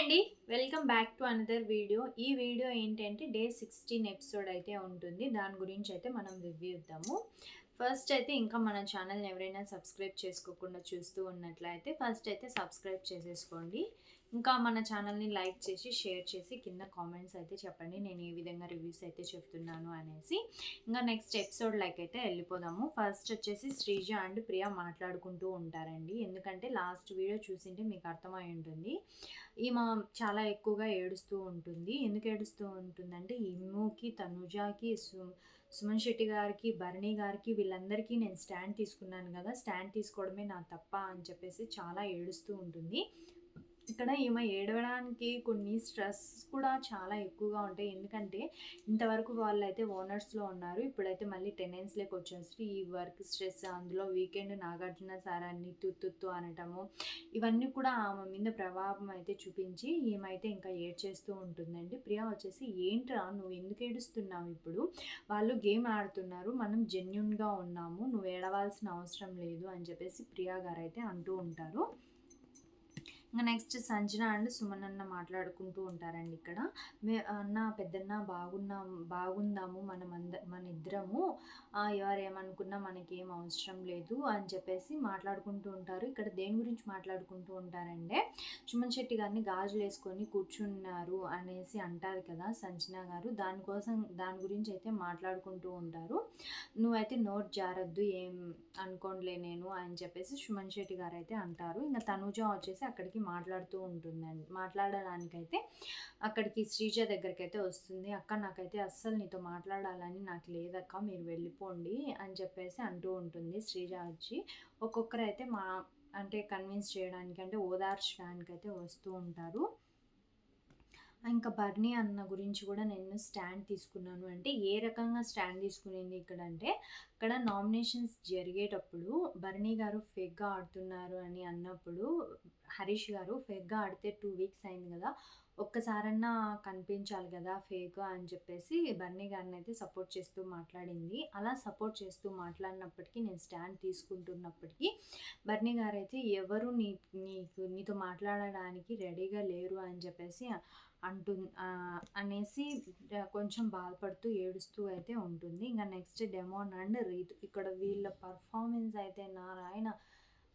అండి welcome back to another video. ఈ video ఏంటంటే డే సిక్స్టీన్ ఎపిసోడ్ అయితే ఉంటుంది. దాని గురించి అయితే మనం రివ్యూ ఇద్దాము. ఫస్ట్ అయితే ఇంకా మన ఛానల్ని ఎవరైనా సబ్స్క్రైబ్ చేసుకోకుండా చూస్తూ ఉన్నట్లయితే ఫస్ట్ అయితే సబ్స్క్రైబ్ చేసేసుకోండి. ఇంకా మన ఛానల్ని లైక్ చేసి షేర్ చేసి కింద కామెంట్స్ అయితే చెప్పండి. నేను ఏ విధంగా రివ్యూస్ అయితే చెప్తున్నాను అనేసి. ఇంకా నెక్స్ట్ ఎపిసోడ్ లైక్ అయితే వెళ్ళిపోదాము. ఫస్ట్ వచ్చేసి శ్రీజ అండ్ ప్రియా మాట్లాడుకుంటూ ఉంటారండి. ఎందుకంటే లాస్ట్ వీడియో చూసింటే మీకు అర్థమై ఉంటుంది. ఈమె చాలా ఎక్కువగా ఏడుస్తూ ఉంటుంది. ఎందుకు ఏడుస్తూ ఉంటుందంటే ఇమ్ముకి తనుజాకి సు సుమన్ శెట్టి గారికి భరణి గారికి వీళ్ళందరికీ నేను స్టాండ్ తీసుకున్నాను కదా. స్టాండ్ తీసుకోవడమే నా తప్ప అని చెప్పేసి చాలా ఏడుస్తూ ఉంటుంది. ఇక్కడ ఈమె ఏడవడానికి కొన్ని స్ట్రెస్ కూడా చాలా ఎక్కువగా ఉంటాయి. ఎందుకంటే ఇంతవరకు వాళ్ళైతే ఓనర్స్లో ఉన్నారు. ఇప్పుడైతే మళ్ళీ టెనెన్స్లోకి వచ్చేసి ఈ వర్క్ స్ట్రెస్ అందులో వీకెండ్ నాగార్జున సారాన్ని తుత్తుత్తు అనటము ఇవన్నీ కూడా ఆమె మీద ప్రభావం అయితే చూపించి ఈమె ఇంకా ఏడ్చేస్తూ ఉంటుందండి. ప్రియా వచ్చేసి ఏంట్రా నువ్వు ఎందుకు ఏడుస్తున్నావు ఇప్పుడు? వాళ్ళు గేమ్ ఆడుతున్నారు. మనం జెన్యున్గా ఉన్నాము. నువ్వు ఏడవాల్సిన అవసరం లేదు అని చెప్పేసి ప్రియా గారు అయితే అంటూ ఉంటారు. ఇంకా నెక్స్ట్ సంజన అండ్ సుమన్ అన్న మాట్లాడుకుంటూ ఉంటారండి ఇక్కడ. మే అన్న పెద్దన్న బాగున్నాం బాగుందాము మనం అంద మన ఇద్దరము ఎవరేమనుకున్నా మనకి ఏం అవసరం లేదు అని చెప్పేసి మాట్లాడుకుంటూ ఉంటారు. ఇక్కడ దేని గురించి మాట్లాడుకుంటూ ఉంటారంటే సుమన్ శెట్టి గారిని గాజులు వేసుకొని కూర్చున్నారు అనేసి అంటారు కదా సంజన గారు. దానికోసం దాని గురించి అయితే మాట్లాడుకుంటూ ఉంటారు. నువ్వైతే నోట్ జారద్దు ఏం అనుకోండిలే నేను అని చెప్పేసి సుమన్ శెట్టి గారు అయితే అంటారు. ఇంకా తనుజ వచ్చేసి అక్కడికి మాట్లాడుతూ ఉంటుందండి. మాట్లాడడానికైతే అక్కడికి శ్రీజ దగ్గరికి అయితే వస్తుంది. అక్క నాకైతే అస్సలు నీతో మాట్లాడాలని నాకు లేదక్క మీరు వెళ్ళిపోండి అని చెప్పేసి అంటూ ఉంటుంది శ్రీజ వచ్చి. ఒక్కొక్కరు అయితే మా అంటే కన్విన్స్ చేయడానికి అంటే ఓదార్చడానికి అయితే వస్తూ ఉంటారు. ఇంకా బర్నీ అన్న గురించి కూడా నేను స్టాండ్ తీసుకున్నాను. అంటే ఏ రకంగా స్టాండ్ తీసుకునేది ఇక్కడ అంటే అక్కడ నామినేషన్స్ జరిగేటప్పుడు బర్నీ గారు ఫేక్గా ఆడుతున్నారు అని అన్నప్పుడు హరీష్ గారు ఫేక్గా ఆడితే టూ వీక్స్ అయింది కదా ఒక్కసారన్నా కనిపించాలి కదా ఫేక్ అని చెప్పేసి బర్నీ గారిని అయితే సపోర్ట్ చేస్తూ మాట్లాడింది. అలా సపోర్ట్ చేస్తూ మాట్లాడినప్పటికీ నేను స్టాండ్ తీసుకుంటున్నప్పటికీ బర్నీ గారు అయితే ఎవరు నీ నీకు నీతో మాట్లాడడానికి రెడీగా లేరు అని చెప్పేసి అంటు అనేసి కొంచెం బాధపడుతూ ఏడుస్తూ అయితే ఉంటుంది. ఇంకా నెక్స్ట్ డెమోన్ అండ్ రీతు. ఇక్కడ వీళ్ళ పర్ఫార్మెన్స్ అయితే నారాయణ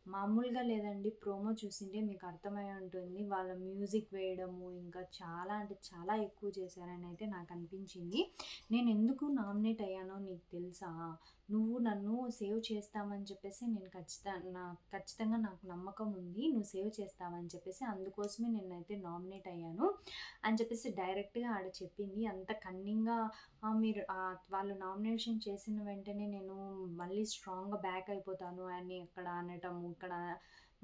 మామూలుగా లేదండి. ప్రోమో చూసింటే మీకు అర్థమై ఉంటుంది. వాళ్ళ మ్యూజిక్ వేయడము ఇంకా చాలా అంటే చాలా ఎక్కువ చేశారని అయితే నాకు అనిపించింది. నేను ఎందుకు నామినేట్ అయ్యానో నీకు తెలుసా? నువ్వు నన్ను సేవ్ చేస్తావని చెప్పేసి నేను ఖచ్చితంగా నా ఖచ్చితంగా నాకు నమ్మకం ఉంది. నువ్వు సేవ్ చేస్తావని చెప్పేసి అందుకోసమే నేనైతే నామినేట్ అయ్యాను అని చెప్పేసి డైరెక్ట్గా ఆడ చెప్పింది. అంత కన్నింగ్గా మీరు వాళ్ళు నామినేషన్ చేసిన వెంటనే నేను మళ్ళీ స్ట్రాంగ్గా బ్యాక్ అయిపోతాను అని అక్కడ అనటము ఇక్కడ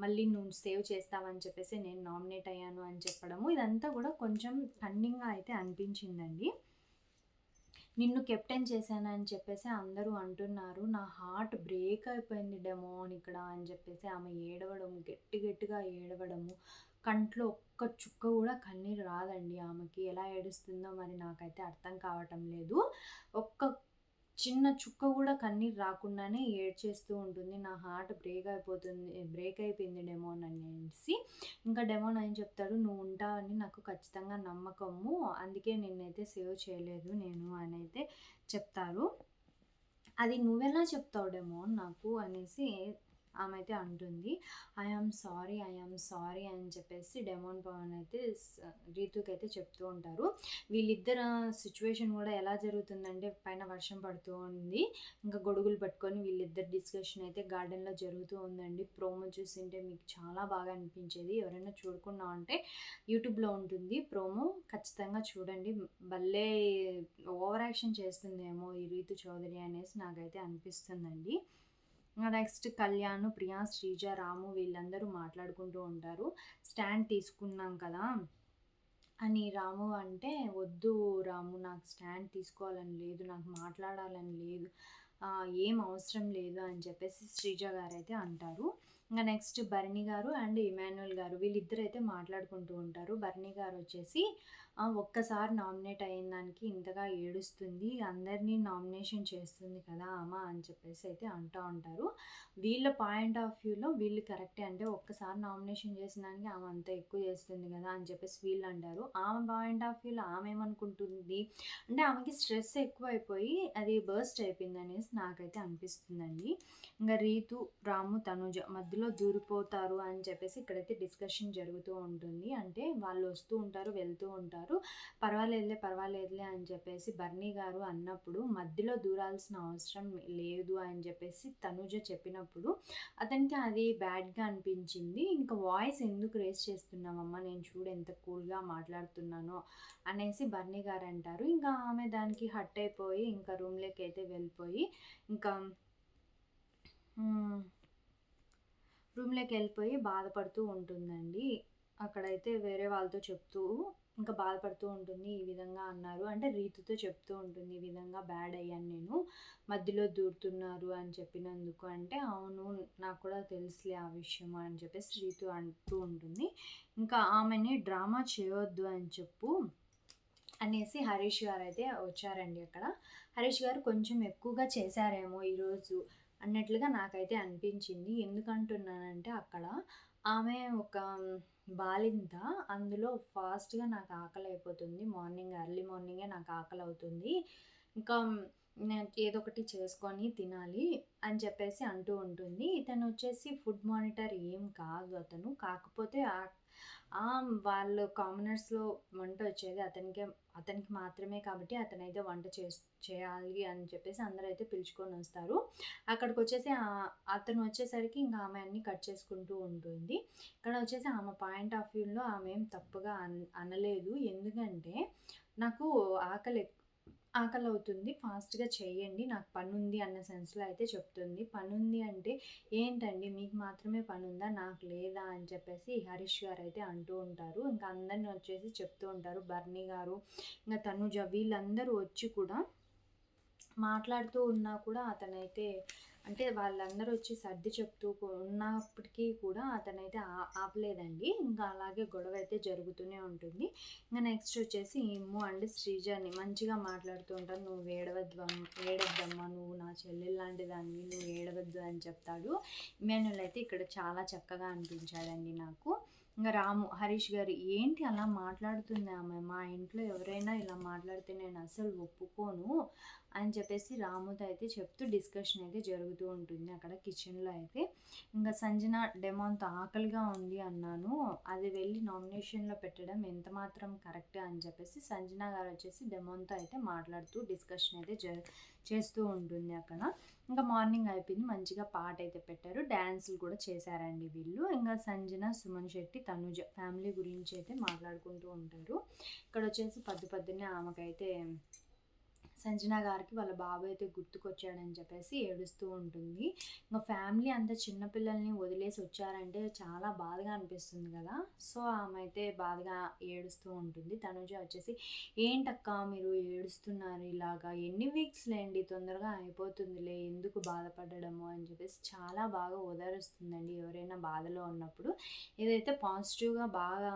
మళ్ళీ నువ్వు సేవ్ చేస్తావని చెప్పేసి నేను నామినేట్ అయ్యాను అని చెప్పడము ఇదంతా కూడా కొంచెం కన్నింగ్గా అయితే అనిపించిందండి. నిన్ను కెప్టెన్ చేశానని చెప్పేసి అందరూ అంటున్నారు. నా హార్ట్ బ్రేక్ అయిపోయింది డెమోన్ ఇక్కడ అని చెప్పేసి ఆమె ఏడవడం గట్టి గట్టిగా ఏడవడము. కంట్లో ఒక్క చుక్క కూడా కన్నీరు రాదండి ఆమెకి. ఎలా ఏడుస్తుందో మరి నాకైతే అర్థం కావటం లేదు. ఒక్క చిన్న చుక్క కూడా కన్నీరు రాకుండానే ఏడ్చేస్తూ ఉంటుంది. నా హార్ట్ బ్రేక్ అయిపోతుంది బ్రేక్ అయిపోయింది డెమోన్ అనేసి ఇంకా డెమోన్ అని చెప్తాడు నువ్వు ఉంటావని నాకు ఖచ్చితంగా నమ్మకము. అందుకే నిన్నైతే సేవ్ చేయలేదు నేను అని అయితే చెప్తారు. అది నువ్వెలా చెప్తావు డెమోన్ నాకు అనేసి ఆమె అయితే అంటుంది ఐఆమ్ సారీ ఐఆమ్ సారీ అని చెప్పేసి డెమోన్ పవన్ అయితే రీతుకి అయితే చెప్తూ ఉంటారు. వీళ్ళిద్దరు సిచ్యువేషన్ కూడా ఎలా జరుగుతుందంటే పైన వర్షం పడుతూ ఉంది. ఇంకా గొడుగులు పట్టుకొని వీళ్ళిద్దరు డిస్కషన్ అయితే గార్డెన్లో జరుగుతూ ఉందండి. ప్రోమో చూసింటే మీకు చాలా బాగా అనిపించేది. ఎవరైనా చూడకుండా ఉంటే యూట్యూబ్లో ఉంటుంది ప్రోమో. ఖచ్చితంగా చూడండి. భలే ఓవర్ యాక్షన్ చేస్తుందేమో ఈ రీతు చౌదరి అనేసి నాకైతే అనిపిస్తుందండి. నెక్స్ట్ కళ్యాణ్ ప్రియా శ్రీజ రాము వీళ్ళందరూ మాట్లాడుకుంటూ ఉంటారు. స్టాండ్ తీసుకున్నాం కదా. అని రాము అంటే వద్దు రాము నాకు స్టాండ్ తీసుకోవాలని లేదు నాకు మాట్లాడాలని లేదు ఏం అవసరం లేదు అని చెప్పేసి శ్రీజ గారు అయితే అంటారు. ఇంకా next Bharani garu and Emmanuel గారు వీళ్ళిద్దరైతే మాట్లాడుకుంటూ ఉంటారు. భరణి గారు వచ్చేసి ఒక్కసారి నామినేట్ అయిన దానికి ఇంతగా ఏడుస్తుంది అందరినీ నామినేషన్ చేస్తుంది కదా అమ్మ అని చెప్పేసి అయితే అంటూ ఉంటారు. వీళ్ళ పాయింట్ ఆఫ్ వ్యూలో వీళ్ళు కరెక్టే అంటే ఒక్కసారి నామినేషన్ చేసిన దానికి ఆమె అంత ఎక్కువ చేస్తుంది కదా అని చెప్పేసి వీళ్ళు అంటారు. ఆమె పాయింట్ ఆఫ్ వ్యూలో ఆమె ఏమనుకుంటుంది? అంటే ఆమెకి స్ట్రెస్ ఎక్కువైపోయి అది బర్స్ట్ అయిపోయింది అనేసి నాకైతే అనిపిస్తుందండి. ఇంకా రీతు రాము తనుజ మధ్యలో దూరిపోతారు అని చెప్పేసి ఇక్కడైతే డిస్కషన్ జరుగుతూ ఉంటుంది. అంటే వాళ్ళు వస్తూ ఉంటారు వెళ్తూ ఉంటారు. పర్వాలేదులే పర్వాలేదులే అని చెప్పేసి బర్నీ గారు అన్నప్పుడు మధ్యలో దూరాల్సిన అవసరం లేదు అని చెప్పేసి తనుజ చెప్పినప్పుడు అతనికి అది బ్యాడ్గా అనిపించింది. ఇంకా వాయిస్ ఎందుకు రేస్ చేస్తున్నామమ్మా నేను చూడు ఎంత కూల్గా మాట్లాడుతున్నానో అనేసి బర్నీ గారు అంటారు. ఇంకా ఆమె దానికి హట్ అయిపోయి ఇంకా రూమ్లోకి అయితే వెళ్ళిపోయి ఇంకా రూమ్లోకి వెళ్ళిపోయి బాధపడుతూ ఉంటుందండి. అక్కడైతే వేరే వాళ్ళతో చెప్తూ ఇంకా బాధపడుతూ ఉంటుంది ఈ విధంగా అన్నారు. అంటే రీతుతో చెప్తూ ఉంటుంది ఈ విధంగా బ్యాడ్ అయ్యాను నేను మధ్యలో దూరుతున్నారు అని చెప్పినందుకు. అంటే అవును నాకు కూడా తెలుసులే ఆ విషయం అని చెప్పేసి రీతు అంటూ ఉంటుంది. ఇంకా ఆమెని డ్రామా చేయొద్దు అని చెప్పు అనేసి హరీష్ గారు అయితే వచ్చారండి అక్కడ. హరీష్ గారు కొంచెం ఎక్కువగా చేశారేమో ఈరోజు అన్నట్లుగా నాకైతే అనిపించింది. ఎందుకంటున్నానంటే అక్కడ ఆమె ఒక బాలింత. అందులో ఫాస్ట్గా నాకు ఆకలి అయిపోతుంది మార్నింగ్ ఎర్లీ మార్నింగే నాకు ఆకలి అవుతుంది ఇంకా నేను ఏదో ఒకటి చేసుకొని తినాలి అని చెప్పేసి అంటూ ఉంటుంది. ఇతను వచ్చేసి ఫుడ్ మానిటర్ ఏం కాదు అతను. కాకపోతే వాళ్ళు కామనర్స్లో వంట వచ్చేది అతనికే అతనికి మాత్రమే కాబట్టి అతనైతే వంట చే చేయాలి అని చెప్పేసి అందరూ అయితే పిలుచుకొని వస్తారు. అక్కడికి వచ్చేసి అతను వచ్చేసరికి ఇంకా ఆమె అన్ని కట్ చేసుకుంటూ ఉంటుంది. ఇక్కడ వచ్చేసి ఆమె పాయింట్ ఆఫ్ వ్యూలో ఆమె ఏం తప్పుగా అన్ అనలేదు. ఎందుకంటే నాకు ఆకలి ఆకలి అవుతుంది ఫాస్ట్గా చేయండి నాకు పని ఉంది అన్న సెన్స్లో అయితే చెప్తుంది. పని ఉంది అంటే ఏంటండి? మీకు మాత్రమే పని ఉందా నాకు లేదా? అని చెప్పేసి హరీష్ గారు అయితే అంటూ ఉంటారు. ఇంకా అందరిని వచ్చేసి చెప్తూ ఉంటారు. బర్నీ గారు ఇంకా తనుజ వీళ్ళందరూ వచ్చి కూడా మాట్లాడుతూ ఉన్నా కూడా అతనైతే అంటే వాళ్ళందరూ వచ్చి సర్ది చెప్తూ ఉన్నప్పటికీ కూడా అతనైతే ఆపలేదండి ఇంకా అలాగే గొడవ అయితే జరుగుతూనే ఉంటుంది. ఇంకా నెక్స్ట్ వచ్చేసి ఇమ్ము అండ్ శ్రీజాని మంచిగా మాట్లాడుతూ ఉంటాను నువ్వు ఏడవద్దు ఏడవద్దమ్మా నువ్వు నా చెల్లెలు లాంటి దాన్ని నువ్వు ఏడవద్దు అని చెప్తాడు. ఇమాన్యుల్ అయితే ఇక్కడ చాలా చక్కగా అనిపించాడండి నాకు. ఇంకా రాము హరీష్ గారు ఏంటి అలా మాట్లాడుతుంది ఆమె? మా ఇంట్లో ఎవరైనా ఇలా మాట్లాడితే నేను అసలు ఒప్పుకోను అని చెప్పేసి రాముతో అయితే చెప్తూ డిస్కషన్ అయితే జరుగుతూ ఉంటుంది అక్కడ కిచెన్లో అయితే. ఇంకా సంజన డెమోన్తో ఆకలిగా ఉంది అన్నాను. అది వెళ్ళి నామినేషన్లో పెట్టడం ఎంత మాత్రం కరెక్ట్ అని చెప్పేసి సంజన గారు వచ్చేసి డెమోన్తో అయితే మాట్లాడుతూ డిస్కషన్ అయితే చేస్తూ ఉంటుంది అక్కడ. ఇంకా మార్నింగ్ అయిపోయింది మంచిగా పాట అయితే పెట్టారు. డ్యాన్సులు కూడా చేశారండి వీళ్ళు. ఇంకా సంజన సుమన్ శెట్టి తనుజ ఫ్యామిలీ గురించి అయితే మాట్లాడుకుంటూ ఉంటారు. ఇక్కడ వచ్చేసి పద్దు పద్దునే ఆమెకైతే సంజన గారికి వాళ్ళ బాబు అయితే గుర్తుకొచ్చాడని చెప్పేసి ఏడుస్తూ ఉంటుంది. ఇంకా ఫ్యామిలీ అంతా చిన్నపిల్లల్ని వదిలేసి వచ్చారంటే చాలా బాధగా అనిపిస్తుంది కదా. సో ఆమె అయితే బాధగా ఏడుస్తూ ఉంటుంది. తనుజ వచ్చేసి ఏంటక్క మీరు ఏడుస్తున్నారు ఇలాగా? ఎన్ని వీక్స్ లేండి? తొందరగా అయిపోతుందిలే. ఎందుకు బాధపడడము అని చెప్పేసి చాలా బాగా ఓదారుస్తుందండి ఎవరైనా బాధలో ఉన్నప్పుడు. ఏదైతే పాజిటివ్గా బాగా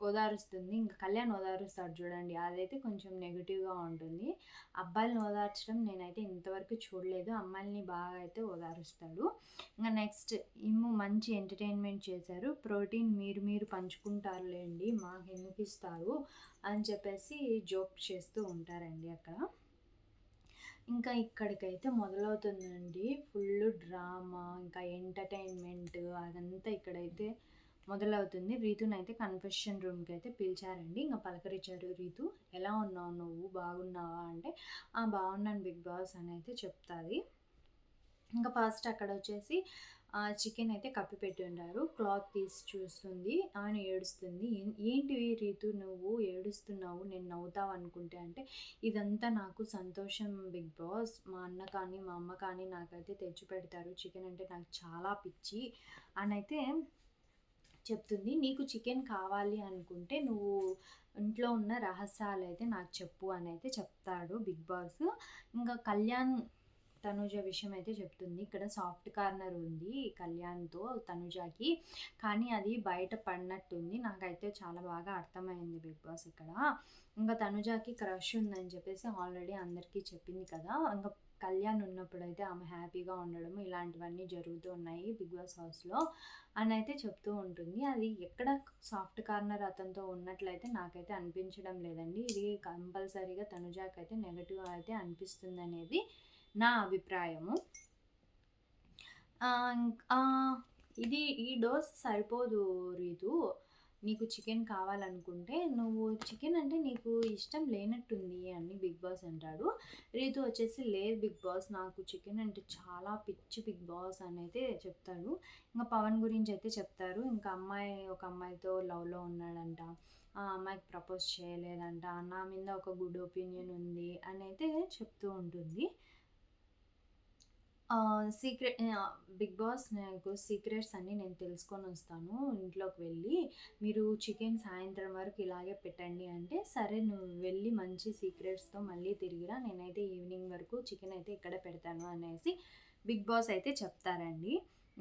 ఓదారుస్తుంది. ఇంకా కళ్యాణ్ ఓదారుస్తాడు చూడండి. అదైతే కొంచెం నెగిటివ్గా ఉంటుంది. అబ్బాయిలను ఓదార్చడం నేనైతే ఇంతవరకు చూడలేదు. అమ్మాయిని బాగా అయితే ఓదారుస్తాడు. ఇంకా నెక్స్ట్ ఇమ్ము మంచి ఎంటర్టైన్మెంట్ చేశారు. ప్రోటీన్ మీరు మీరు పంచుకుంటారులేండి మాకు ఎందుకు ఇస్తారు అని చెప్పేసి జోక్ చేస్తూ ఉంటారండి అక్కడ. ఇంకా ఇక్కడికైతే మొదలవుతుందండి. ఫుల్ డ్రామా ఇంకా ఎంటర్టైన్మెంట్ అదంతా ఇక్కడైతే మొదలవుతుంది. రీతుని అయితే కన్ఫెషన్ రూమ్కి అయితే పిలిచారండి. ఇంకా పలకరించారు రీతు. ఎలా ఉన్నావు? నువ్వు బాగున్నావా? అంటే ఆ బాగున్నాను బిగ్ బాస్ అని అయితే చెప్తుంది. ఇంకా ఫస్ట్ అక్కడ వచ్చేసి చికెన్ అయితే కప్పి పెట్టి ఉంటారు క్లాత్ తీసి చూస్తుంది. ఆయన ఏడుస్తుంది. ఏంటివి రీతు నువ్వు ఏడుస్తున్నావు? నేను నవ్వుతావు అనుకుంటే అంటే ఇదంతా నాకు సంతోషం బిగ్ బాస్. మా అన్న కానీ మా అమ్మ కానీ నాకైతే తెచ్చి పెడతారు. చికెన్ అంటే నాకు చాలా పిచ్చి అని అయితే చెప్తుంది. నీకు చికెన్ కావాలి అనుకుంటే నువ్వు ఇంట్లో ఉన్న రహస్యాలు అయితే నాకు చెప్పు అని అయితే చెప్తాడు బిగ్ బాస్. ఇంకా కళ్యాణ్ తనుజ విషయం అయితే చెప్తుంది. ఇక్కడ సాఫ్ట్ కార్నర్ ఉంది కళ్యాణ్తో తనుజకి. కానీ అది బయట పడినట్టుంది. నాకైతే చాలా బాగా అర్థమైంది బిగ్ బాస్ ఇక్కడ. ఇంకా తనుజకి క్రష్ ఉందని చెప్పేసి ఆల్రెడీ అందరికీ చెప్పింది కదా. ఇంకా కళ్యాణ్ ఉన్నప్పుడైతే ఆమె హ్యాపీగా ఉండడం ఇలాంటివన్నీ జరుగుతూ ఉన్నాయి బిగ్ బాస్ హౌస్లో అని అయితే చెప్తూ ఉంటుంది. అది ఎక్కడ సాఫ్ట్ కార్నర్ అతనితో ఉన్నట్లయితే నాకైతే అనిపించడం లేదండి. ఇది కంపల్సరీగా తనుజాకి అయితే నెగటివ్ అయితే అనిపిస్తుంది అనేది నా అభిప్రాయము. ఇది ఈ డోస్ సరిపోదు రీతు. నీకు చికెన్ కావాలనుకుంటే నువ్వు చికెన్ అంటే నీకు ఇష్టం లేనట్టుంది అని బిగ్ బాస్ అంటాడు. రీతు వచ్చేసి లేదు బిగ్ బాస్ నాకు చికెన్ అంటే చాలా పిచ్చి బిగ్ బాస్ అని అయితే చెప్తాడు. ఇంకా పవన్ గురించి అయితే చెప్తారు. ఇంకా అమ్మాయి ఒక అమ్మాయితో లవ్లో ఉన్నాడంట. ఆ అమ్మాయికి ప్రపోజ్ చేయలేదంట. నా మీద ఒక గుడ్ ఒపీనియన్ ఉంది అని అయితే చెప్తూ ఉంటుంది. సీక్రెట్ బిగ్ బాస్ నాకు సీక్రెట్స్ అన్నీ నేను తెలుసుకొని వస్తాను ఇంట్లోకి వెళ్ళి. మీరు చికెన్ సాయంత్రం వరకు ఇలాగే పెట్టండి అంటే సరే నువ్వు వెళ్ళి మంచి సీక్రెట్స్తో మళ్ళీ తిరిగిరా నేనైతే ఈవినింగ్ వరకు చికెన్ అయితే ఇక్కడ పెడతాను అనేసి బిగ్ బాస్ అయితే చెప్తారండి.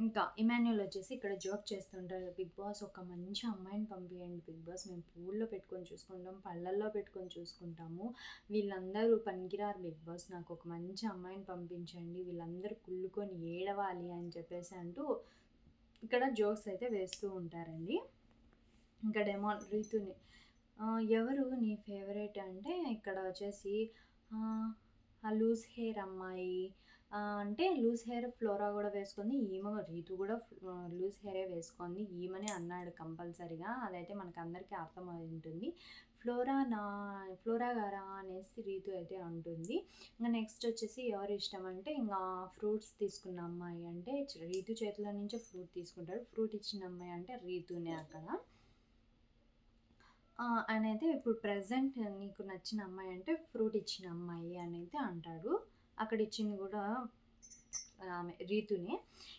ఇంకా ఇమాన్యుల్ వచ్చేసి ఇక్కడ జోక్ చేస్తుంటారు బిగ్ బాస్ ఒక మంచి అమ్మాయిని పంపించండి బిగ్ బాస్ మేము పూల్లో పెట్టుకొని చూసుకుంటాం పళ్ళల్లో పెట్టుకొని చూసుకుంటాము. వీళ్ళందరూ పనికిరారు. బిగ్ బాస్ నాకు ఒక మంచి అమ్మాయిని పంపించండి. వీళ్ళందరూ కుళ్ళుకొని ఏడవాలి అని చెప్పేసి అంటూ ఇక్కడ జోక్స్ అయితే వేస్తూ ఉంటారండి. ఇంకా డెమో రీతుని ఎవరు నీ ఫేవరెట్ అంటే ఇక్కడ వచ్చేసి ఆ లూజ్ హెయిర్ అమ్మాయి అంటే లూజ్ హెయిర్ ఫ్లోరా కూడా వేసుకుంది ఈమె రీతు కూడా లూజ్ హెయిరే వేసుకుంది. ఈమెనే అన్నాడు కంపల్సరిగా. అదైతే మనకు అందరికీ అర్థమై ఉంటుంది ఫ్లోరా నా ఫ్లోరా గారా అనేసి రీతు అయితే ఉంటుంది ఇంకా నెక్స్ట్ వచ్చేసి ఎవరు ఇష్టం అంటే ఇంకా ఫ్రూట్స్ తీసుకున్న అమ్మాయి అంటే రీతు చేతిలో నుంచే ఫ్రూట్ తీసుకుంటాడు. ఫ్రూట్ ఇచ్చిన అమ్మాయి అంటే రీతునే అక్కడ. ఆయన అయితే ఇప్పుడు ప్రజెంట్ నీకు నచ్చిన అమ్మాయి అంటే ఫ్రూట్ ఇచ్చిన అమ్మాయి అని అయితే అంటాడు. అక్కడ ఇచ్చింది కూడా ఆమె రీతునే.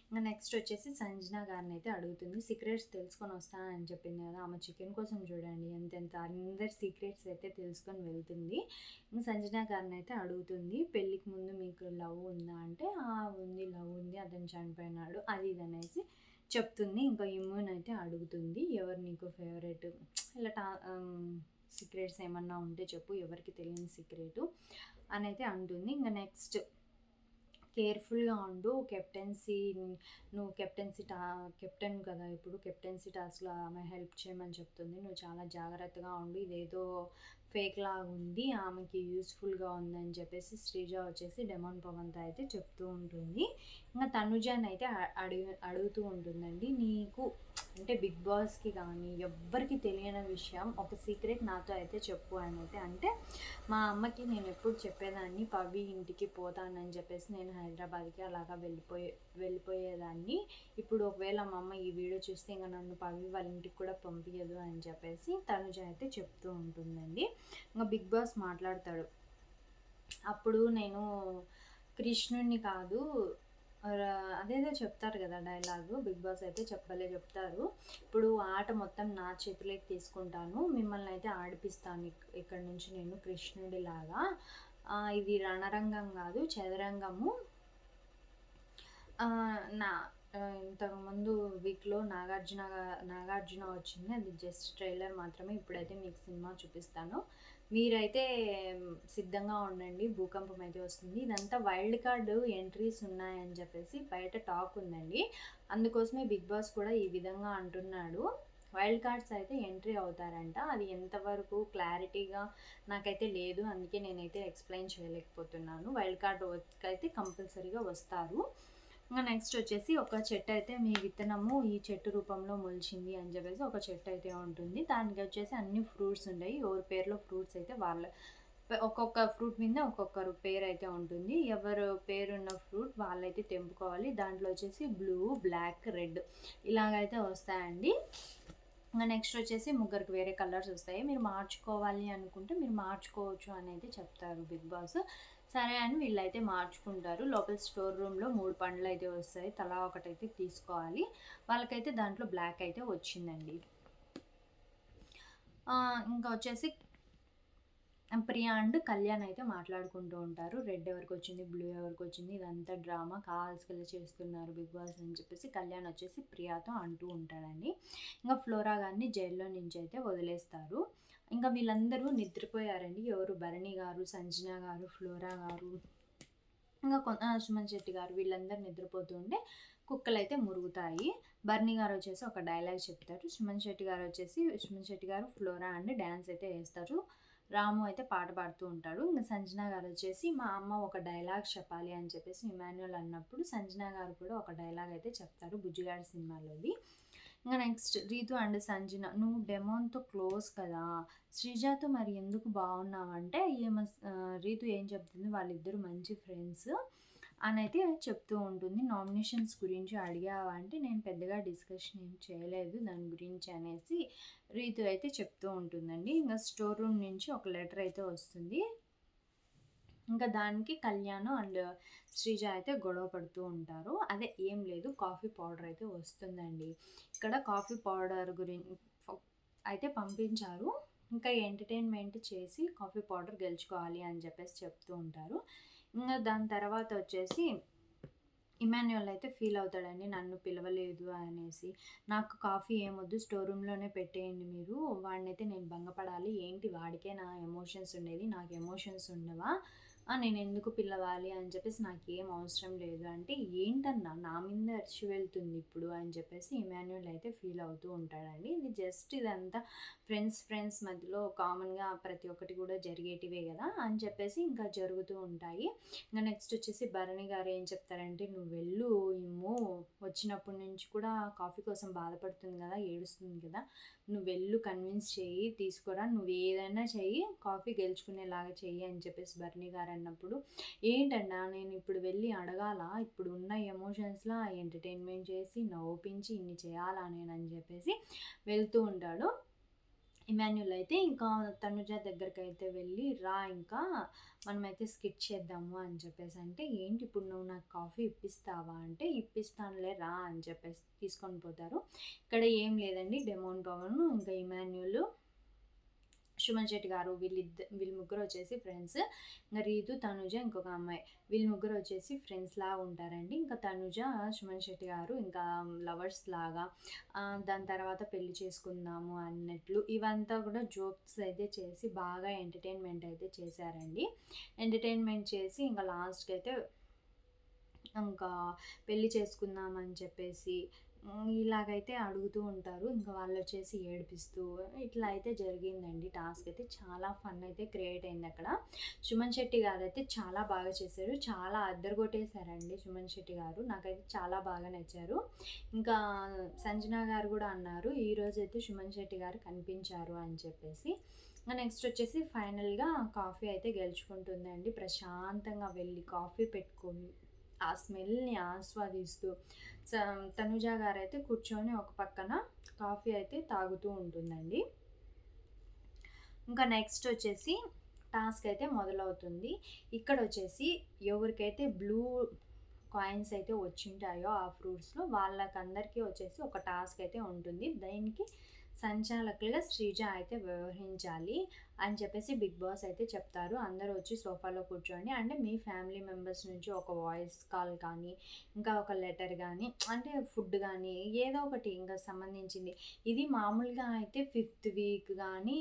ఇంకా నెక్స్ట్ వచ్చేసి సంజన గారిని అయితే అడుగుతుంది. సీక్రెట్స్ తెలుసుకొని వస్తానని చెప్పింది కదా ఆమె చికెన్ కోసం చూడండి. ఎంతెంత అందరి సీక్రెట్స్ అయితే తెలుసుకొని వెళ్తుంది. ఇంకా సంజన గారిని అయితే అడుగుతుంది. పెళ్ళికి ముందు మీకు లవ్ ఉందా? అంటే ఉంది లవ్ ఉంది అతను చనిపోయినాడు. అది ఇది అనేసి చెప్తుంది. ఇంకా ఇమ్యూన్ అయితే అడుగుతుంది. ఎవరు నీకు ఫేవరెట్ ఇలా టా సీక్రెట్స్ ఏమన్నా ఉంటే చెప్పు ఎవరికి తెలియని సీక్రెటు అని అయితే అంటుంది. ఇంకా నెక్స్ట్ కేర్ఫుల్గా ఉండు కెప్టెన్సీ నువ్వు కెప్టెన్సీ టా కెప్టెన్ కదా ఇప్పుడు కెప్టెన్సీ టాస్క్లో ఆమె హెల్ప్ చేయమని చెప్తుంది. నువ్వు చాలా జాగ్రత్తగా ఉండు ఇదేదో ఫేక్ లాగా ఉంది ఆమెకి యూస్ఫుల్గా ఉందని చెప్పేసి శ్రీజ వచ్చేసి డెమోన్ పవన్తో అయితే చెప్తూ ఉంటుంది. ఇంకా తనుజాన్ అయితే అడుగు అడుగుతూ ఉంటుందండి నీకు అంటే బిగ్ బాస్కి కానీ ఎవ్వరికి తెలియని విషయం ఒక సీక్రెట్ నాతో అయితే చెప్పు అని అయితే. అంటే మా అమ్మకి నేను ఎప్పుడు చెప్పేదాన్ని పవి ఇంటికి పోతానని చెప్పేసి నేను హైదరాబాద్కి అలాగా వెళ్ళిపోయే వెళ్ళిపోయేదాన్ని. ఇప్పుడు ఒకవేళ మా అమ్మ ఈ వీడియో చూస్తే ఇంకా నన్ను పవి వాళ్ళ ఇంటికి కూడా పంపించదు అని చెప్పేసి తనుజ అయితే చెప్తూ ఉంటుందండి. ఇంకా బిగ్ బాస్ మాట్లాడతాడు. అప్పుడు నేను కృష్ణుడిని కాదు అదేదో చెప్తారు కదా డైలాగు బిగ్ బాస్ అయితే చెప్పలే చెప్తారు. ఇప్పుడు ఆట మొత్తం నా చేతిలోకి తీసుకుంటాను మిమ్మల్ని అయితే ఆడిపిస్తాను ఇక్కడ నుంచి నేను కృష్ణుడి లాగా. ఇది రణరంగం కాదు చదరంగము. నా ఇంతకుముందు వీక్లో నాగార్జున నాగార్జున వచ్చింది. అది జస్ట్ ట్రైలర్ మాత్రమే. ఇప్పుడైతే మీకు సినిమా చూపిస్తాను. మీరైతే సిద్ధంగా ఉండండి. భూకంపం అయితే వస్తుంది. ఇదంతా వైల్డ్ కార్డు ఎంట్రీస్ ఉన్నాయని చెప్పేసి బయట టాక్ ఉందండి. అందుకోసమే బిగ్ బాస్ కూడా ఈ విధంగా అంటున్నాడు. వైల్డ్ కార్డ్స్ అయితే ఎంట్రీ అవుతారంట. అది ఎంతవరకు క్లారిటీగా నాకైతే లేదు. అందుకే నేనైతే ఎక్స్ప్లెయిన్ చేయలేకపోతున్నాను. వైల్డ్ కార్డ్ అయితే కంపల్సరీగా వస్తారు. ఇంకా నెక్స్ట్ వచ్చేసి ఒక చెట్టు అయితే మీ విత్తనము ఈ చెట్టు రూపంలో మొలిచింది అని చెప్పేసి ఒక చెట్టు అయితే ఉంటుంది. దానికి వచ్చేసి అన్ని ఫ్రూట్స్ ఉన్నాయి ఎవరి పేరులో ఫ్రూట్స్ అయితే వాళ్ళ ఒక్కొక్క ఫ్రూట్ మీద ఒక్కొక్కరు పేరు అయితే ఉంటుంది. ఎవరు పేరున్న ఫ్రూట్ వాళ్ళైతే తెంపుకోవాలి. దాంట్లో వచ్చేసి బ్లూ బ్లాక్ రెడ్ ఇలాగైతే వస్తాయండి. ఇంకా నెక్స్ట్ వచ్చేసి ముగ్గురికి వేరే కలర్స్ వస్తాయి. మీరు మార్చుకోవాలి అనుకుంటే మీరు మార్చుకోవచ్చు అని అయితే చెప్తారు బిగ్ బాస్. సరే అని వీళ్ళైతే మార్చుకుంటారు. లోపల స్టోర్ రూమ్లో మూడు పండ్లు అయితే వస్తాయి. తలా ఒకటైతే తీసుకోవాలి. వాళ్ళకైతే దాంట్లో బ్లాక్ అయితే వచ్చిందండి. ఇంకా వచ్చేసి ప్రియా అండ్ కళ్యాణ్ అయితే మాట్లాడుకుంటూ ఉంటారు. రెడ్ ఎవరికి వచ్చింది? బ్లూ ఎవరికి వచ్చింది? ఇదంతా డ్రామా. కావాల్సికెళ్ళి చేస్తున్నారు బిగ్ బాస్ అని చెప్పేసి కళ్యాణ్ వచ్చేసి ప్రియాతో అంటూ ఉంటాడండి. ఇంకా ఫ్లోరా గారిని జైల్లో నుంచి అయితే వదిలేస్తారు. ఇంకా వీళ్ళందరూ నిద్రపోయారండి. ఎవరు? భరణి గారు సంజన గారు ఫ్లోరా గారు. ఇంకా కొంత సుమన్ శెట్టి గారు వీళ్ళందరూ నిద్రపోతుంటే కుక్కలు అయితే మురుగుతాయి. బర్ని గారు వచ్చేసి ఒక డైలాగ్ చెప్తారు. సుమన్ శెట్టి గారు వచ్చేసి సుమన్ శెట్టి గారు ఫ్లోరా అండ్ డ్యాన్స్ అయితే వేస్తారు. రాము అయితే పాట పాడుతూ ఉంటాడు. ఇంకా సంజన గారు వచ్చేసి మా అమ్మ ఒక డైలాగ్ చెప్పాలి అని చెప్పేసి ఇమాన్యుల్ అన్నప్పుడు సంజన గారు కూడా ఒక డైలాగ్ అయితే చెప్తారు బుజ్జిగాడి సినిమాలోది. ఇంకా నెక్స్ట్ రీతు అండ్ సంజన. నువ్వు డెమోన్తో క్లోజ్ కదా శ్రీజాతో మరి ఎందుకు బాగున్నావంటే ఏమ రీతు ఏం చెప్తుంది వాళ్ళిద్దరు మంచి ఫ్రెండ్స్ అని అయితే చెప్తూ ఉంటుంది. నామినేషన్స్ గురించి అడిగావా అంటే నేను పెద్దగా డిస్కషన్ ఏం చేయలేదు దాని గురించి అనేసి రీతు అయితే చెప్తూ ఉంటుందండి. ఇంకా స్టోర్ రూమ్ నుంచి ఒక లెటర్ అయితే వస్తుంది. ఇంకా దానికి కళ్యాణ్ అండ్ శ్రీజ అయితే గొడవ పడుతూ ఉంటారు. అదే ఏం లేదు కాఫీ పౌడర్ అయితే వస్తుందండి. ఇక్కడ కాఫీ పౌడర్ గురించి అయితే పంపించారు. ఇంకా ఎంటర్టైన్మెంట్ చేసి కాఫీ పౌడర్ గెలుచుకోవాలి అని చెప్పేసి చెప్తూ ఉంటారు. ఇంకా దాని తర్వాత వచ్చేసి ఇమాన్యువల్ అయితే ఫీల్ అవుతాడండి నన్ను పిలవలేదు అనేసి. నాకు కాఫీ ఏమొద్దు స్టోర్ రూమ్లోనే పెట్టేయండి మీరు. వాడినైతే నేను భంగపడాలి. ఏంటి వాడికే నా ఎమోషన్స్ ఉండేది నాకు ఎమోషన్స్ ఉండవా? నేను ఎందుకు పిలవాలి అని చెప్పేసి నాకు ఏం అవసరం లేదు. అంటే ఏంటన్నా నా మీద అరిచి వెళ్తుంది ఇప్పుడు అని చెప్పేసి ఇమాన్యుల్ అయితే ఫీల్ అవుతూ ఉంటాడండి. ఇది జస్ట్ ఇదంతా ఫ్రెండ్స్ ఫ్రెండ్స్ మధ్యలో కామన్గా ప్రతి ఒక్కటి కూడా జరిగేటివే కదా అని చెప్పేసి ఇంకా జరుగుతూ ఉంటాయి. ఇంకా నెక్స్ట్ వచ్చేసి భరణి గారు ఏం చెప్తారంటే నువ్వు వెళ్ళు ఏమో వచ్చినప్పటి నుంచి కూడా కాఫీ కోసం బాధపడుతుంది కదా ఏడుస్తుంది కదా. నువ్వు వెళ్ళు కన్విన్స్ చేయి తీసుకురా. నువ్వు ఏదైనా చెయ్యి కాఫీ గెలుచుకునేలాగా చెయ్యి అని చెప్పేసి భరణి గారు అన్నప్పుడు ఏంటన్నా నేను ఇప్పుడు వెళ్ళి అడగాల? ఇప్పుడు ఉన్న ఎమోషన్స్లో ఎంటర్టైన్మెంట్ చేసి నవ్వుపించి ఇన్ని చేయాలా నేను అని చెప్పేసి వెళ్తూ ఉంటాడు. ఇమాన్యుల్ అయితే ఇంకా తనుజ దగ్గరికి అయితే వెళ్ళి రా ఇంకా మనమైతే స్కిట్ చేద్దాము అని చెప్పేసి అంటే ఏంటి ఇప్పుడు నువ్వు నాకు కాఫీ ఇప్పిస్తావా? అంటే ఇప్పిస్తానులే రా అని చెప్పేసి తీసుకొని పోతారు. ఇక్కడ ఏం లేదండి డెమోన్ పవన్ ఇంకా ఇమాన్యుల్ సుమన్ శెట్టి గారు వీళ్ళిద్ద వీళ్ళ ముగ్గురు వచ్చేసి ఫ్రెండ్స్ ఇంకా రీతు తనుజ ఇంకొక అమ్మాయి. వీళ్ళ ముగ్గురు వచ్చేసి ఫ్రెండ్స్ లాగా ఉంటారండి. ఇంకా తనుజ సుమన్ శెట్టి గారు ఇంకా లవర్స్ లాగా. దాని తర్వాత పెళ్ళి చేసుకుందాము అన్నట్లు. ఇవంతా కూడా జోక్స్ అయితే చేసి బాగా ఎంటర్టైన్మెంట్ అయితే చేశారండి. ఎంటర్టైన్మెంట్ చేసి ఇంకా లాస్ట్కి అయితే ఇంకా పెళ్ళి చేసుకుందామని చెప్పేసి ఇలాగైతే అడుగుతూ ఉంటారు. ఇంకా వాళ్ళు వచ్చేసి ఏడిపిస్తూ ఇట్లా అయితే జరిగిందండి. టాస్క్ అయితే చాలా ఫన్ అయితే క్రియేట్ అయింది అక్కడ. సుమన్ శెట్టి గారు అయితే చాలా బాగా చేశారు. చాలా అద్దరగొట్టేశారండి సుమన్ శెట్టి గారు. నాకైతే చాలా బాగా నచ్చారు. ఇంకా సంజన గారు కూడా అన్నారు ఈరోజు అయితే సుమన్ శెట్టి గారు కనిపించారు అని చెప్పేసి. నెక్స్ట్ వచ్చేసి ఫైనల్గా కాఫీ అయితే గెలుచుకుంటుందండి. ప్రశాంతంగా వెళ్ళి కాఫీ పెట్టుకొని ఆ స్మెల్ని ఆస్వాదిస్తూ తనుజ గారు అయితే కూర్చొని ఒక పక్కన కాఫీ అయితే తాగుతూ ఉంటుందండి. ఇంకా నెక్స్ట్ వచ్చేసి టాస్క్ అయితే మొదలవుతుంది. ఇక్కడ వచ్చేసి ఎవరికైతే బ్లూ కాయిన్స్ అయితే వచ్చింటాయో ఆ ఫ్రూట్స్లో వాళ్ళకందరికీ వచ్చేసి ఒక టాస్క్ అయితే ఉంటుంది. దానికి సంచాలకులుగా శ్రీజ అయితే వ్యవహరించాలి అని చెప్పేసి బిగ్ బాస్ అయితే చెప్తారు. అందరూ వచ్చి సోఫాలో కూర్చోండి. అంటే మీ ఫ్యామిలీ మెంబర్స్ నుంచి ఒక వాయిస్ కాల్ కానీ ఇంకా ఒక లెటర్ కానీ అంటే ఫుడ్ కానీ ఏదో ఒకటి ఇంకా సంబంధించింది. ఇది మామూలుగా అయితే ఫిఫ్త్ వీక్ కానీ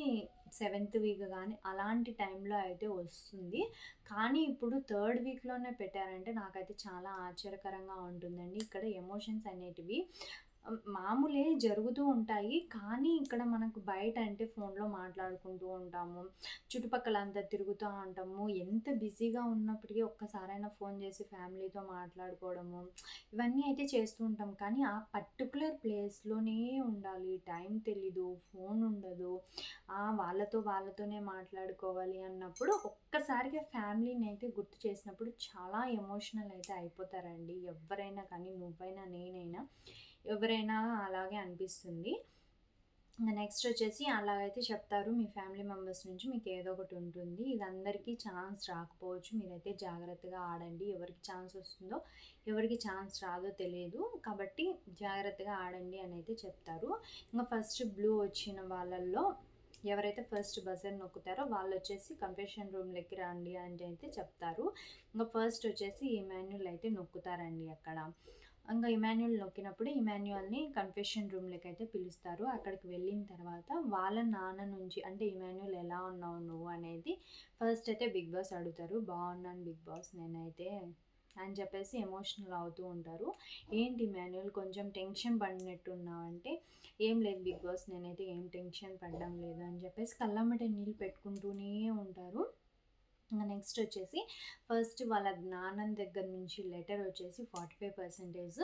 సెవెంత్ వీక్ కానీ అలాంటి టైంలో అయితే వస్తుంది. కానీ ఇప్పుడు థర్డ్ వీక్లోనే పెట్టారంటే నాకైతే చాలా ఆశ్చర్యకరంగా ఉంటుందండి. ఇక్కడ ఎమోషన్స్ అనేటివి. మామూలే జరుగుతూ ఉంటాయి. కానీ ఇక్కడ మనకు బయట అంటే ఫోన్లో మాట్లాడుకుంటూ ఉంటాము. చుట్టుపక్కల అంతా తిరుగుతూ ఉంటాము. ఎంత బిజీగా ఉన్నప్పటికీ ఒక్కసారైనా ఫోన్ చేసి ఫ్యామిలీతో మాట్లాడుకోవడము ఇవన్నీ అయితే చేస్తూ ఉంటాం. కానీ ఆ పర్టికులర్ ప్లేస్లోనే ఉండాలి. టైం తెలీదు ఫోన్ ఉండదు. వాళ్ళతో వాళ్ళతోనే మాట్లాడుకోవాలి అన్నప్పుడు ఒక్కసారిగా ఫ్యామిలీని అయితే గుర్తు చేసినప్పుడు చాలా ఎమోషనల్ అయితే అయిపోతారండి. ఎవరైనా కానీ నువ్వైనా నేనైనా. ఎవరైనా అలాగే అనిపిస్తుంది. నెక్స్ట్ వచ్చేసి అలాగైతే చెప్తారు మీ ఫ్యామిలీ మెంబర్స్ నుంచి మీకు ఏదో ఒకటి ఉంటుంది. ఇది అందరికీ ఛాన్స్ రాకపోవచ్చు. మీరైతే జాగ్రత్తగా ఆడండి. ఎవరికి ఛాన్స్ వస్తుందో ఎవరికి ఛాన్స్ రాదో తెలియదు. కాబట్టి జాగ్రత్తగా ఆడండి అని అయితే చెప్తారు. ఇంకా ఫస్ట్ బ్లూ వచ్చిన వాళ్ళల్లో ఎవరైతే ఫస్ట్ బజర్ నొక్కుతారో వాళ్ళు వచ్చేసి కన్ఫెషన్ రూమ్లోకి రండి అని అయితే చెప్తారు. ఇంకా ఫస్ట్ వచ్చేసి ఈ మెన్యుల్ అయితే నొక్కుతారండి అక్కడ. ఇంకా ఇమాన్యుల్ నొక్కినప్పుడు ఇమాన్యువల్ని కన్ఫెషన్ రూమ్లోకి అయితే పిలుస్తారు. అక్కడికి వెళ్ళిన తర్వాత వాళ్ళ నాన్న నుంచి అంటే ఇమాన్యుల్ ఎలా ఉన్నావు నువ్వు అనేది ఫస్ట్ అయితే బిగ్ బాస్ అడుగుతారు. బాగున్నాను బిగ్ బాస్ నేనైతే అని చెప్పేసి ఎమోషనల్ అవుతూ ఉంటారు. ఏంటి మాన్యువల్ కొంచెం టెన్షన్ పడినట్టున్నావంటే ఏం లేదు బిగ్ బాస్ నేనైతే ఏం టెన్షన్ పడడం లేదు అని చెప్పేసి కళ్ళమ్మట నీళ్ళు పెట్టుకుంటూనే ఉంటారు. నెక్స్ట్ వచ్చేసి ఫస్ట్ వాళ్ళ జ్ఞానం దగ్గర నుంచి లెటర్ వచ్చేసి ఫార్టీ ఫైవ్ పర్సెంటేజ్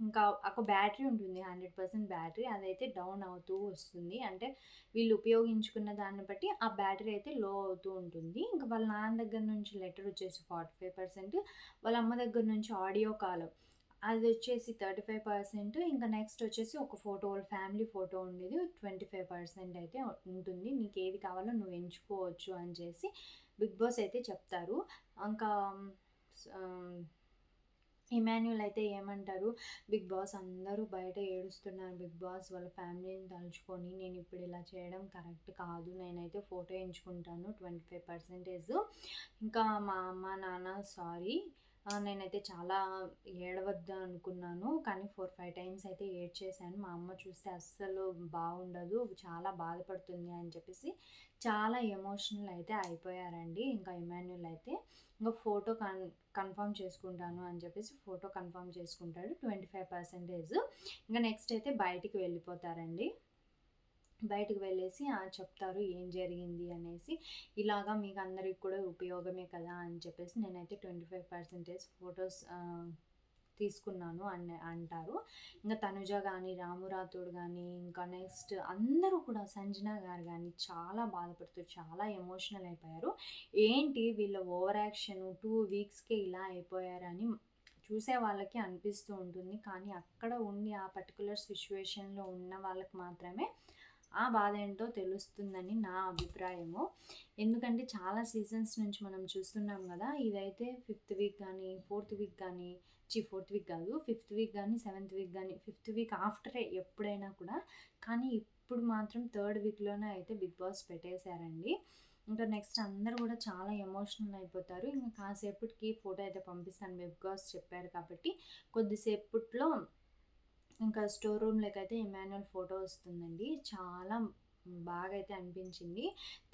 ఇంకా ఒక బ్యాటరీ ఉంటుంది హండ్రెడ్ పర్సెంట్ బ్యాటరీ అదైతే డౌన్ అవుతూ వస్తుంది. అంటే వీళ్ళు ఉపయోగించుకున్న దాన్ని బట్టి ఆ బ్యాటరీ అయితే లో అవుతూ ఉంటుంది. ఇంకా వాళ్ళ నాన్న దగ్గర నుంచి లెటర్ వచ్చేసి ఫార్టీ ఫైవ్ పర్సెంట్ వాళ్ళ అమ్మ దగ్గర నుంచి ఆడియో కాల్. అది వచ్చేసి థర్టీ ఫైవ్ పర్సెంట్ ఇంకా నెక్స్ట్ వచ్చేసి ఒక ఫోటో వాళ్ళ ఫ్యామిలీ ఫోటో ఉండేది ట్వంటీ ఫైవ్ పర్సెంట్ అయితే ఉంటుంది. నీకు ఏది కావాలో నువ్వు ఎంచుకోవచ్చు అని చేసి బిగ్ బాస్ అయితే చెప్తారు. ఇంకా ఇమాన్యుల్ అయితే ఏమంటారు? బిగ్ బాస్ అందరూ బయట ఏడుస్తున్నారు. బిగ్ బాస్ వాళ్ళ ఫ్యామిలీని తలుచుకొని నేను ఇప్పుడు ఇలా చేయడం కరెక్ట్ కాదు. నేనైతే ఫోటో ఎంచుకుంటాను ట్వంటీ ఫైవ్ పర్సెంటేజ్. ఇంకా మా అమ్మ నాన్న సారీ నేనైతే చాలా ఏడవద్దు అనుకున్నాను. కానీ ఫోర్ ఫైవ్ టైమ్స్ అయితే ఏడ్చేసాను మా అమ్మ చూస్తే అస్సలు బాగుండదు చాలా బాధపడుతుంది అని చెప్పేసి చాలా ఎమోషనల్ అయితే అయిపోయారండి. ఇంకా ఇమాన్యుల్ అయితే ఇంకా ఫోటో కన్ కన్ఫర్మ్ చేసుకుంటాను అని చెప్పేసి ఫోటో కన్ఫర్మ్ చేసుకుంటాడు ట్వంటీ ఫైవ్ పర్సెంటేజ్. ఇంకా నెక్స్ట్ అయితే బయటికి వెళ్ళిపోతారండి. బయటకు వెళ్ళేసి చెప్తారు ఏం జరిగింది? అనేసి ఇలాగా మీకు అందరికి కూడా ఉపయోగమే కదా అని చెప్పేసి నేనైతే ట్వంటీ ఫైవ్ పర్సెంటేజ్ ఫొటోస్ తీసుకున్నాను అని అంటారు. ఇంకా తనుజ కానీ రామురాతుడు కానీ ఇంకా నెక్స్ట్ అందరూ కూడా సంజన గారు కానీ చాలా బాధపడుతూ చాలా ఎమోషనల్ అయిపోయారు. ఏంటి వీళ్ళ ఓవర్ యాక్షన్ టూ వీక్స్కే ఇలా అయిపోయారని చూసే వాళ్ళకి అనిపిస్తూ ఉంటుంది. కానీ అక్కడ ఉండి ఆ పర్టికులర్ సిచ్యువేషన్లో ఉన్న వాళ్ళకి మాత్రమే ఆ బాధ ఏంటో తెలుస్తుందని నా అభిప్రాయము. ఎందుకంటే చాలా సీజన్స్ నుంచి మనం చూస్తున్నాం కదా ఇదైతే ఫిఫ్త్ వీక్ కానీ ఫోర్త్ వీక్ కానీ చి ఫోర్త్ వీక్ కాదు ఫిఫ్త్ వీక్ కానీ సెవెంత్ వీక్ కానీ ఫిఫ్త్ వీక్ ఆఫ్టరే ఎప్పుడైనా కూడా. కానీ ఇప్పుడు మాత్రం థర్డ్ వీక్లోనే అయితే బిగ్ బాస్ పెట్టేశారండి. ఇంకా నెక్స్ట్ అందరూ కూడా చాలా ఎమోషనల్ అయిపోతారు. ఇంకా కాసేపటికి ఫోటో అయితే పంపిస్తాను బిగ్ బాస్ చెప్పారు కాబట్టి. కొద్దిసేపట్లో ఇంకా స్టోర్ రూమ్లోకి అయితే ఇమాన్యువల్ ఫోటో వస్తుందండి. చాలా బాగా అయితే అనిపించింది.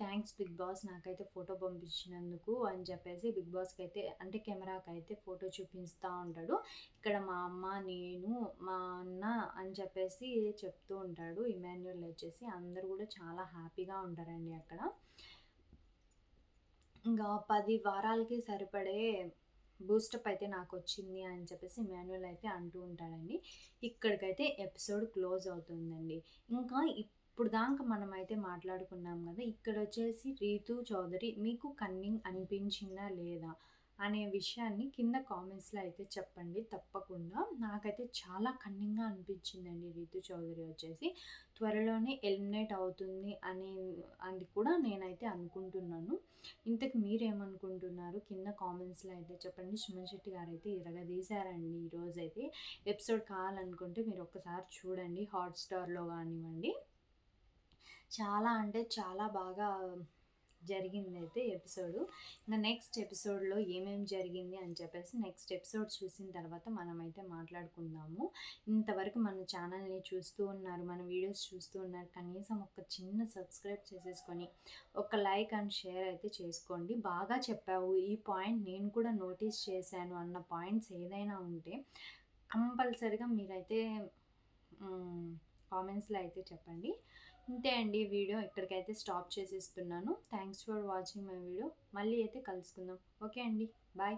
థ్యాంక్స్ బిగ్ బాస్ నాకైతే ఫోటో పంపించినందుకు అని చెప్పేసి బిగ్ బాస్కి అయితే అంటే కెమెరాకి అయితే ఫోటో చూపిస్తూ ఉంటాడు. ఇక్కడ మా అమ్మ నేను మా అన్న అని చెప్పేసి చెప్తూ ఉంటాడు. ఇమాన్యువల్ వచ్చేసి అందరూ కూడా చాలా హ్యాపీగా ఉంటారండి అక్కడ. ఇంకా పది వారాలకి సరిపడే బూస్టప్ అయితే నాకు వచ్చింది అని చెప్పేసి మాన్యువల్ అయితే అంటూ ఉంటాడండి. ఇక్కడికైతే ఎపిసోడ్ క్లోజ్ అవుతుందండి. ఇంకా ఇప్పుడు దాకా మనం అయితే మాట్లాడుకున్నాం కదా ఇక్కడ వచ్చేసి రీతు చౌదరి మీకు కన్నింగ్ అనిపించిందా లేదా? అనే విషయాన్ని కింద కామెంట్స్లో అయితే చెప్పండి తప్పకుండా. నాకైతే చాలా కన్నింగ్గా అనిపించిందండి రీతు చౌదరి వచ్చేసి. త్వరలోనే ఎలిమినేట్ అవుతుంది అని అది కూడా నేనైతే అనుకుంటున్నాను. ఇంతకు మీరేమనుకుంటున్నారు? కింద కామెంట్స్లో అయితే చెప్పండి. సుమన్ శెట్టి గారు అయితే ఇరగదీశారండి ఈరోజు అయితే ఎపిసోడ్ కావాలనుకుంటే మీరు ఒక్కసారి చూడండి. హాట్స్టార్లో కానివ్వండి. చాలా అంటే చాలా బాగా జరిగింది అయితే ఎపిసోడ్. ఇంకా నెక్స్ట్ ఎపిసోడ్లో ఏమేమి జరిగింది అని చెప్పేసి నెక్స్ట్ ఎపిసోడ్ చూసిన తర్వాత మనమైతే మాట్లాడుకుందాము. ఇంతవరకు మన ఛానల్ని చూస్తూ ఉన్నారు మన వీడియోస్ చూస్తూ ఉన్నారు కనీసం ఒక చిన్న సబ్స్క్రైబ్ చేసేసుకొని ఒక లైక్ అండ్ షేర్ అయితే చేసుకోండి. బాగా చెప్పావు ఈ పాయింట్ నేను కూడా నోటీస్ చేశాను అన్న పాయింట్స్ ఏదైనా ఉంటే కంపల్సరిగా మీరైతే కామెంట్స్లో అయితే చెప్పండి. ఇంతే అండి వీడియో. ఇక్కడికైతే స్టాప్ చేసేస్తున్నాను. Thanks for watching my video మళ్ళీ అయితే కలుసుకుందాం. ఓకే అండి. బాయ్